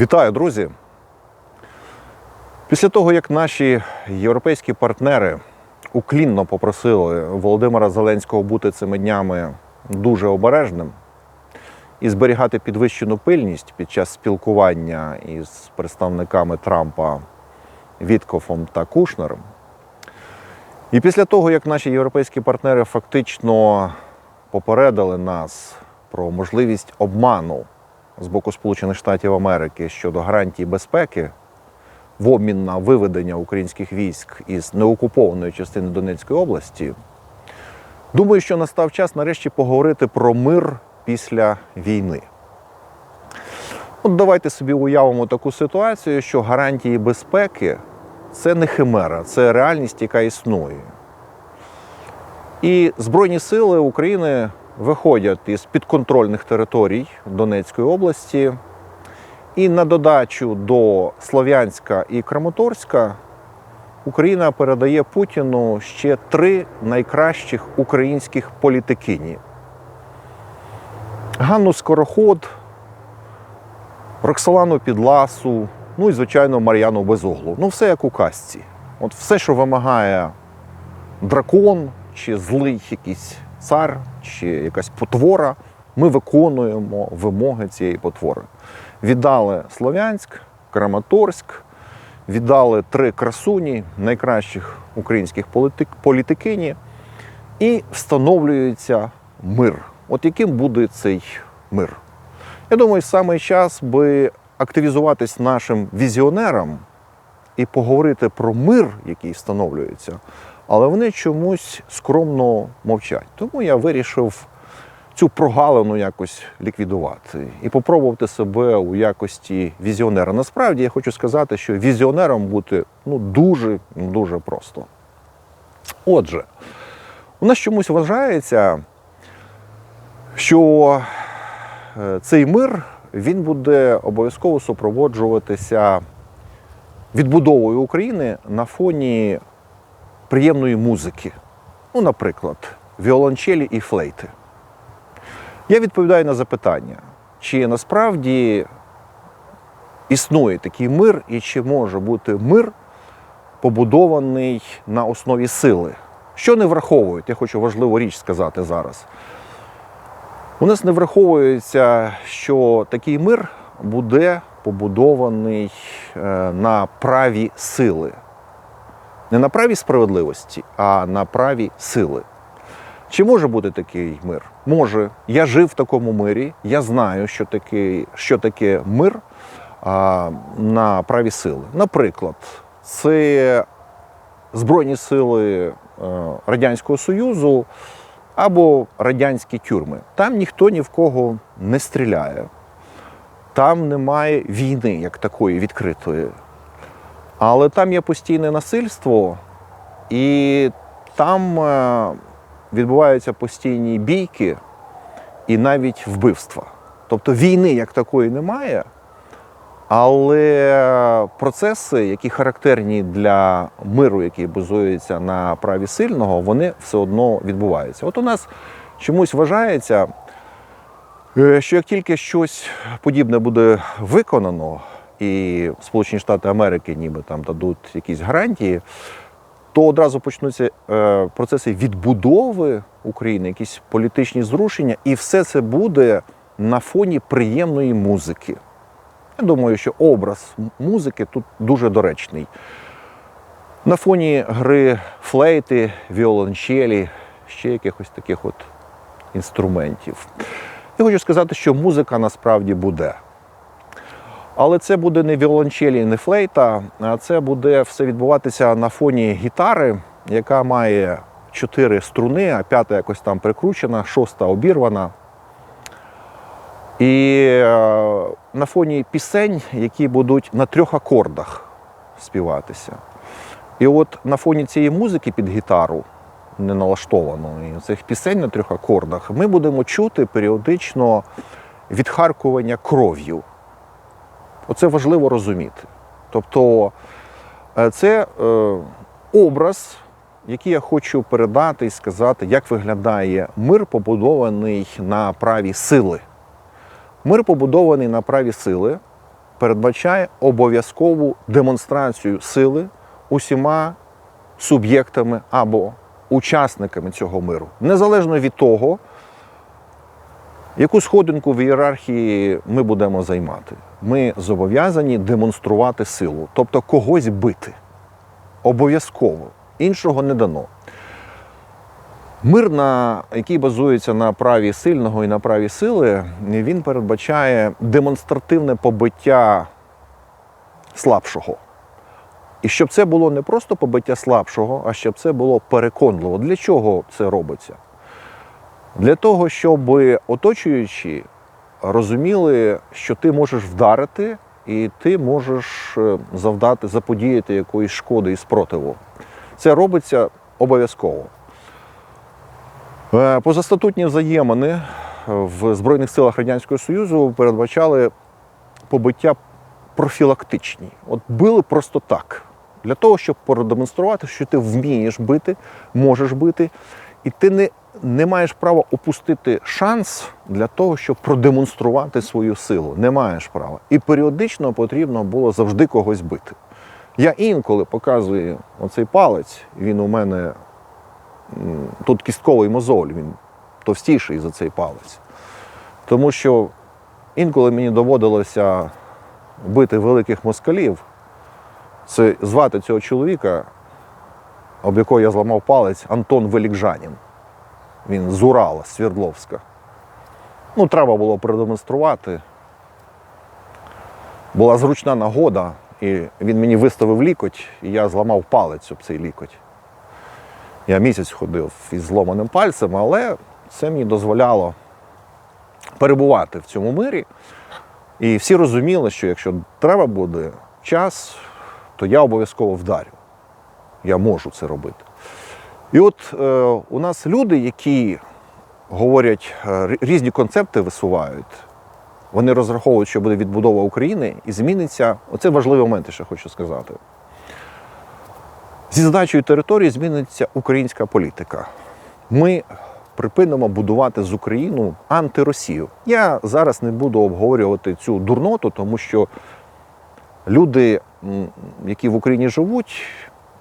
Вітаю, друзі! Після того, як наші європейські партнери уклінно попросили Володимира Зеленського бути цими днями дуже обережним і зберігати підвищену пильність під час спілкування із представниками Трампа Віткофом та Кушнером, і після того, як наші європейські партнери фактично попередили нас про можливість обману з боку Сполучених Штатів Америки щодо гарантій безпеки в обмін на виведення українських військ із неокупованої частини Донецької області, думаю, що настав час нарешті поговорити про мир після війни. От давайте собі уявимо таку ситуацію, що гарантії безпеки це не химера, це реальність, яка існує. І Збройні сили України виходять із підконтрольних територій Донецької області. І на додачу до Слов'янська і Краматорська Україна передає Путіну ще три найкращих українських політикині: Ганну Скороход, Роксолану Підласу, ну і, звичайно, Мар'яну Безуглу. Ну, все як у казці. От все, що вимагає дракон чи злий якийсь цар, чи якась потвора, ми виконуємо вимоги цієї потвори. Віддали Слов'янськ, Краматорськ, віддали три красуні найкращих українських політик, політикині, і встановлюється мир. От яким буде цей мир? Я думаю, саме час би активізуватись нашим візіонерам і поговорити про мир, який встановлюється, але вони чомусь скромно мовчать. Тому я вирішив цю прогалину якось ліквідувати і попробувати себе у якості візіонера. Насправді я хочу сказати, що візіонером бути ну дуже дуже просто. Отже, у нас чомусь вважається, що е, цей мир він буде обов'язково супроводжуватися відбудовою України на фоні приємної музики. Ну, наприклад, віолончелі і флейти. Я відповідаю на запитання, чи насправді існує такий мир, і чи може бути мир побудований на основі сили. Що не враховують, я хочу важливу річ сказати зараз. У нас не враховується, що такий мир буде побудований е, на праві сили. Не на праві справедливості, а на праві сили. Чи може бути такий мир? Може. Я жив в такому мирі, я знаю, що таке, що таке мир а, на праві сили. Наприклад, це Збройні сили е, Радянського Союзу або радянські тюрми. Там ніхто ні в кого не стріляє, там немає війни як такої відкритої. Але там є постійне насильство, і там е, відбуваються постійні бійки і навіть вбивства. Тобто війни як такої немає, але процеси, які характерні для миру, який базується на праві сильного, вони все одно відбуваються. От у нас чомусь вважається, е, що як тільки щось подібне буде виконано, і Сполучені Штати Америки ніби там дадуть якісь гарантії, то одразу почнуться е, процеси відбудови України, якісь політичні зрушення, і все це буде на фоні приємної музики. Я думаю, що образ музики тут дуже доречний. На фоні гри флейти, віолончелі, ще якихось таких от інструментів. Я хочу сказати, що музика насправді буде. Але це буде не віолончелі, не флейта, а це буде все відбуватися на фоні гітари, яка має чотири струни, а п'ята якось там прикручена, шоста обірвана. І е, на фоні пісень, які будуть на трьох акордах співатися. І от на фоні цієї музики під гітару, не налаштованої, цих пісень на трьох акордах, ми будемо чути періодично відхаркування кров'ю. Оце важливо розуміти. Тобто е, це е, образ, який я хочу передати і сказати, як виглядає мир, побудований на праві сили. Мир побудований на праві сили, передбачає обов'язкову демонстрацію сили усіма суб'єктами або учасниками цього миру, незалежно від того, яку сходинку в ієрархії ми будемо займати. Ми зобов'язані демонструвати силу, тобто когось бити. Обов'язково. Іншого не дано. Мир, на, який базується на праві сильного і на праві сили, він передбачає демонстративне побиття слабшого. І щоб це було не просто побиття слабшого, а щоб це було переконливо. Для чого це робиться? Для того, щоб оточуючі розуміли, що ти можеш вдарити і ти можеш е, завдати, заподіяти якоїсь шкоди і спротиву. Це робиться обов'язково. Е, Позастатутні взаємини в Збройних силах Радянського Союзу передбачали побиття профілактичні. От били просто так. Для того, щоб продемонструвати, що ти вмієш бити, можеш бити, і ти не, не маєш права опустити шанс для того, щоб продемонструвати свою силу. Не маєш права. І періодично потрібно було завжди когось бити. Я інколи показую оцей палець, він у мене тут кістковий мозоль, він товстіший за цей палець. Тому що інколи мені доводилося бити великих москалів. Це звати цього чоловіка, об якого я зламав палець, Антон Велікжанін. Він з Урала, з Свердловська. Ну, треба було продемонструвати. Була зручна нагода, і він мені виставив лікоть, і я зламав палець об цей лікоть. Я місяць ходив із зломаним пальцем, але це мені дозволяло перебувати в цьому мирі. І всі розуміли, що якщо треба буде час, то я обов'язково вдарю. Я можу це робити. І от е, у нас люди, які говорять, е, різні концепти висувають, вони розраховують, що буде відбудова України і зміниться. Оце важливий момент, ще хочу сказати. Зі здачею території зміниться українська політика. Ми припинимо будувати з Україну антиросію. Я зараз не буду обговорювати цю дурноту, тому що люди, які в Україні живуть,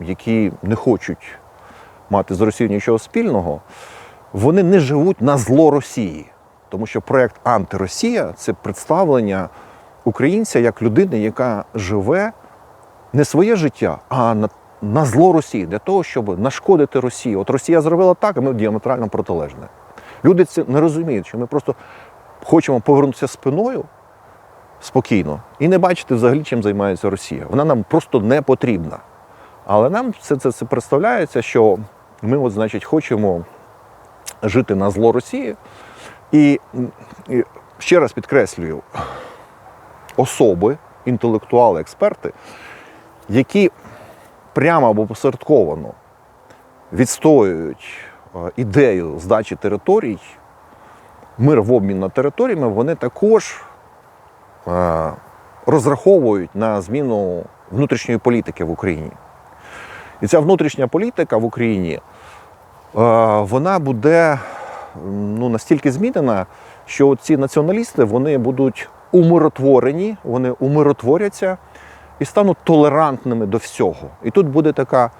які не хочуть мати з Росією нічого спільного, вони не живуть на зло Росії. Тому що проєкт Антиросія це представлення українця як людини, яка живе не своє життя, а на, на зло Росії, для того, щоб нашкодити Росії. От Росія зробила так, а ми діаметрально протилежне. Люди це не розуміють, що ми просто хочемо повернутися спиною спокійно і не бачити взагалі, чим займається Росія. Вона нам просто не потрібна. Але нам все це, це представляється, що ми, от, значить, хочемо жити на зло Росії. І, і ще раз підкреслюю, особи, інтелектуали, експерти, які прямо або посередковано відстоюють е, ідею здачі територій, мир в обмін на територіями, вони також е, розраховують на зміну внутрішньої політики в Україні. І ця внутрішня політика в Україні е, вона буде ну, настільки змінена, що ці націоналісти вони будуть умиротворені, вони умиротворяться і стануть толерантними до всього. І тут буде така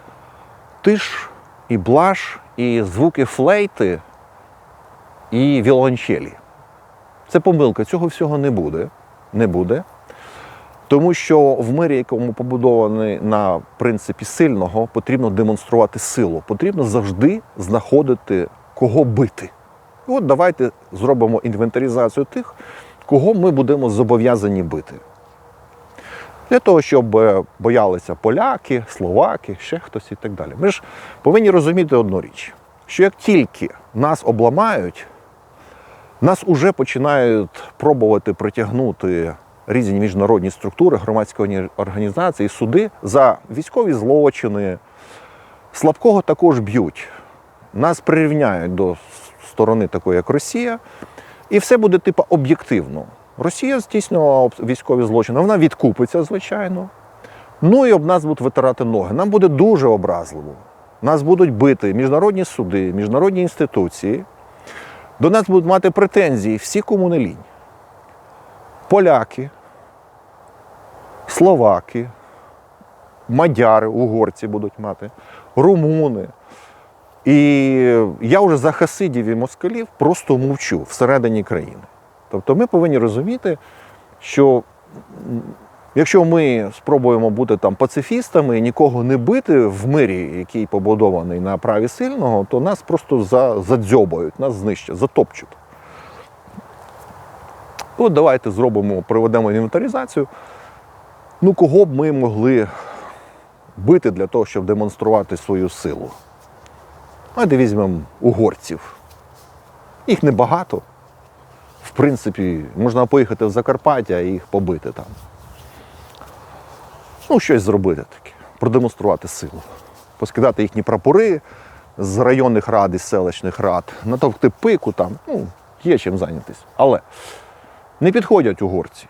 тиш і блаш, і звуки флейти, і віолончелі. Це помилка, цього всього не буде. Не буде. Тому що в мирі, якому побудований на принципі сильного, потрібно демонструвати силу. Потрібно завжди знаходити, кого бити. І от давайте зробимо інвентаризацію тих, кого ми будемо зобов'язані бити. Для того, щоб е, боялися поляки, словаки, ще хтось і так далі. Ми ж повинні розуміти одну річ, що як тільки нас обламають, нас уже починають пробувати притягнути різні міжнародні структури, громадські організації, суди за військові злочини. Слабкого також б'ють. Нас прирівняють до сторони такої, як Росія, і все буде типу об'єктивно. Росія здійснювала військові злочини, вона відкупиться, звичайно. Ну і об нас будуть витирати ноги. Нам буде дуже образливо. Нас будуть бити міжнародні суди, міжнародні інституції. До нас будуть мати претензії всі кому не лінь. Поляки, словаки, мадяри, угорці будуть мати, румуни. І я вже за хасидів і москалів просто мовчу всередині країни. Тобто ми повинні розуміти, що якщо ми спробуємо бути там пацифістами і нікого не бити в мирі, який побудований на праві сильного, то нас просто за, задзьобають, нас знищать, затопчуть. От давайте зробимо, проведемо інвентаризацію. Ну, кого б ми могли бити для того, щоб демонструвати свою силу? Давайте візьмемо угорців. Їх небагато. В принципі, можна поїхати в Закарпаття і їх побити там. Ну, щось зробити таке, продемонструвати силу. Поскидати їхні прапори з районних рад і селищних рад, натовкти пику там, ну, є чим зайнятися. Але не підходять угорці.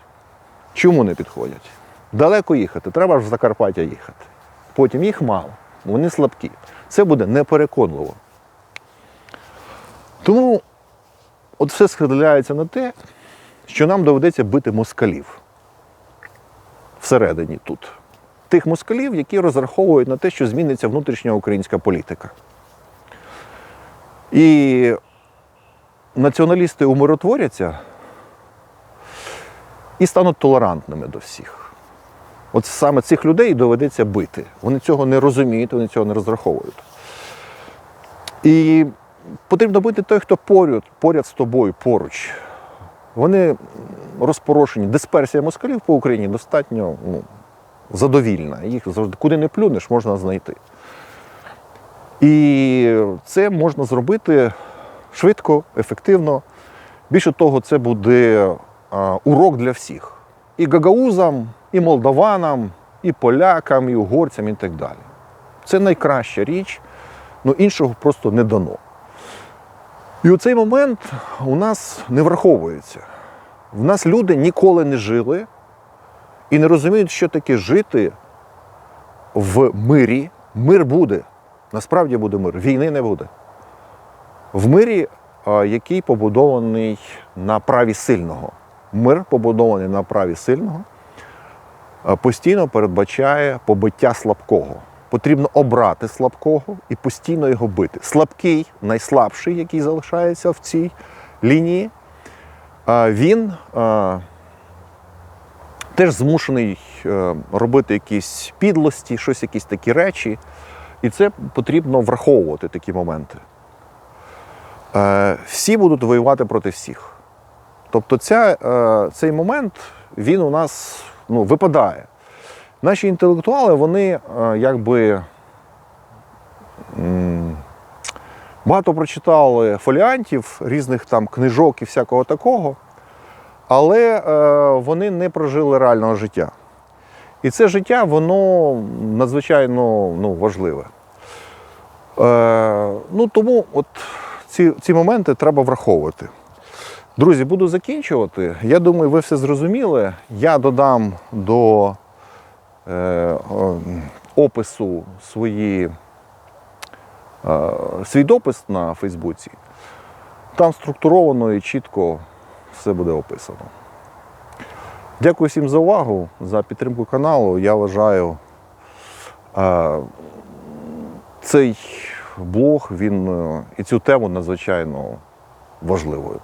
Чому не підходять? Далеко їхати, треба ж в Закарпаття їхати. Потім їх мало, вони слабкі. Це буде непереконливо. Тому от все схиляється на те, що нам доведеться бити москалів всередині тут. Тих москалів, які розраховують на те, що зміниться внутрішня українська політика. І націоналісти умиротворяться і стануть толерантними до всіх. От саме цих людей доведеться бити. Вони цього не розуміють, вони цього не розраховують. І потрібно бити той, хто поряд, поряд з тобою, поруч. Вони розпорошені. Дисперсія москалів по Україні достатньо ну, задовільна. Їх завжди куди не плюнеш, можна знайти. І це можна зробити швидко, ефективно. Більше того, це буде урок для всіх. І гагаузам, і молдаванам, і полякам, і угорцям, і так далі. Це найкраща річ, ну іншого просто не дано. І у цей момент у нас не враховується. В нас люди ніколи не жили і не розуміють, що таке жити в мирі. Мир буде. Насправді буде мир. Війни не буде. В мирі, який побудований на праві сильного. Мир, побудований на праві сильного, постійно передбачає побиття слабкого. Потрібно обрати слабкого і постійно його бити. Слабкий, найслабший, який залишається в цій лінії, він теж змушений е, робити якісь підлості, щось, якісь такі речі. І це потрібно враховувати такі моменти. Е, Всі будуть воювати проти всіх. Тобто ця, е, цей момент він у нас ну, випадає. Наші інтелектуали, вони е, якби багато прочитали фоліантів, різних там книжок і всякого такого, але е, вони не прожили реального життя. І це життя, воно надзвичайно ну, важливе. Е, ну, тому от ці, ці моменти треба враховувати. Друзі, буду закінчувати. Я думаю, ви все зрозуміли. Я додам до е, опису свої, е, свій допис на Фейсбуці. Там структуровано і чітко все буде описано. Дякую всім за увагу, за підтримку каналу. Я вважаю, е, цей блог він е, і цю тему надзвичайно важливою.